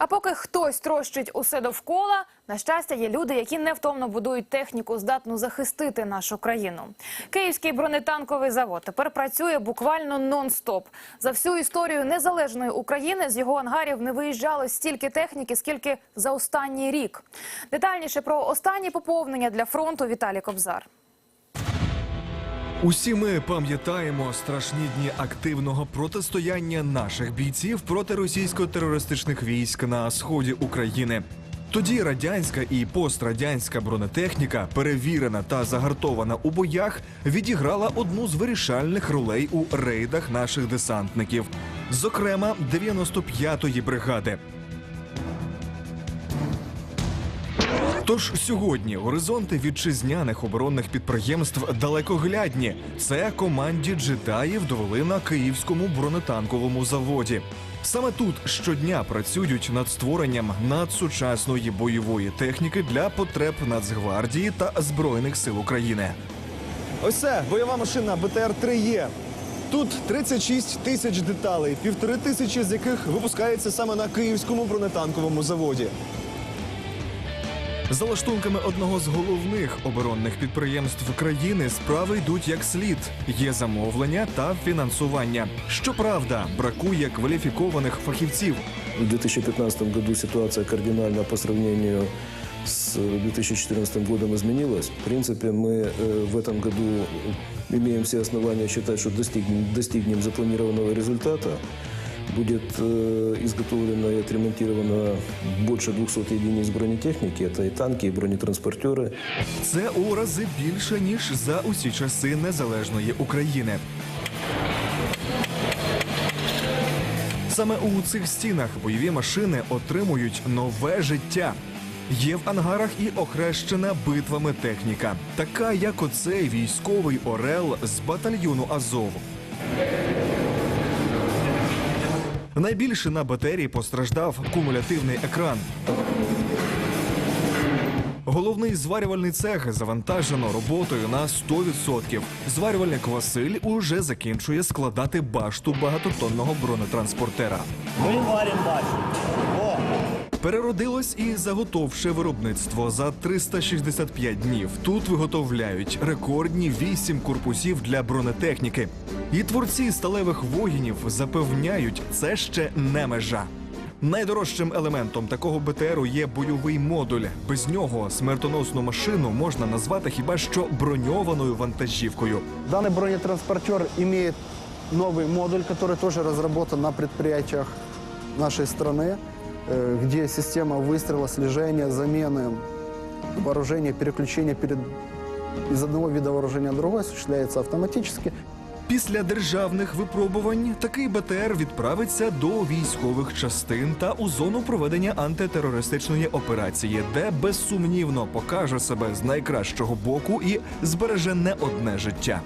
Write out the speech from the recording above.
А поки хтось трощить усе довкола, на щастя, є люди, які невтомно будують техніку, здатну захистити нашу країну. Київський бронетанковий завод тепер працює буквально нон-стоп. За всю історію незалежної України з його ангарів не виїжджало стільки техніки, скільки за останній рік. Детальніше про останні поповнення для фронту Віталій Кобзар. Усі ми пам'ятаємо страшні дні активного протистояння наших бійців проти російсько-терористичних військ на сході України. Тоді радянська і пострадянська бронетехніка, перевірена та загартована у боях, відіграла одну з вирішальних ролей у рейдах наших десантників, зокрема 95-ї бригади. Тож сьогодні горизонти вітчизняних оборонних підприємств далекоглядні. Це команді джедаїв довели на київському бронетанковому заводі. Саме тут щодня працюють над створенням надсучасної бойової техніки для потреб Нацгвардії та Збройних сил України. Ось це бойова машина БТР-3Е. Тут 36 тисяч деталей, півтори тисячі з яких випускається саме на київському бронетанковому заводі. За лаштунками одного з головних оборонних підприємств країни справи йдуть як слід. Є замовлення та фінансування. Щоправда, бракує кваліфікованих фахівців. В 2015 году ситуация кардинально по сравнению с 2014 годом изменилась. В принципе, мы э, в этом году имеем все основания считать, что достигнем, достигнем запланированного результата. Будет э, изготовлено и отремонтировано больше 200 единиц бронетехники. Это и танки, и бронетранспортеры. Це у рази більше ніж за усі часи незалежної України. Саме у цих стінах бойові машини отримують нове життя. Є в ангарах і охрещена битвами техніка, така як оцей військовий орел з батальйону Азов. Найбільше на батарії постраждав кумулятивний екран. Головний зварювальний цех завантажено роботою на 100%. Зварювальник Василь уже закінчує складати башту багатотонного бронетранспортера. Ми варимо. О, Переродилось і заготовше виробництво за 365 днів. Тут виготовляють рекордні 8 корпусів для бронетехніки. І творці сталевих воїнів запевняють, це ще не межа. Найдорожчим елементом такого БТРу є бойовий модуль. Без нього смертоносну машину можна назвати хіба що броньованою вантажівкою. Данный бронетранспортер имеет новый модуль, который тоже разработан на предприятиях нашей страны, э, где система выстрела, слежения, замены вооружения, переключения перед... из одного вида вооружения в другой осуществляется автоматически. Після державних випробувань такий БТР відправиться до військових частин та у зону проведення антитерористичної операції, де безсумнівно покаже себе з найкращого боку і збереже не одне життя.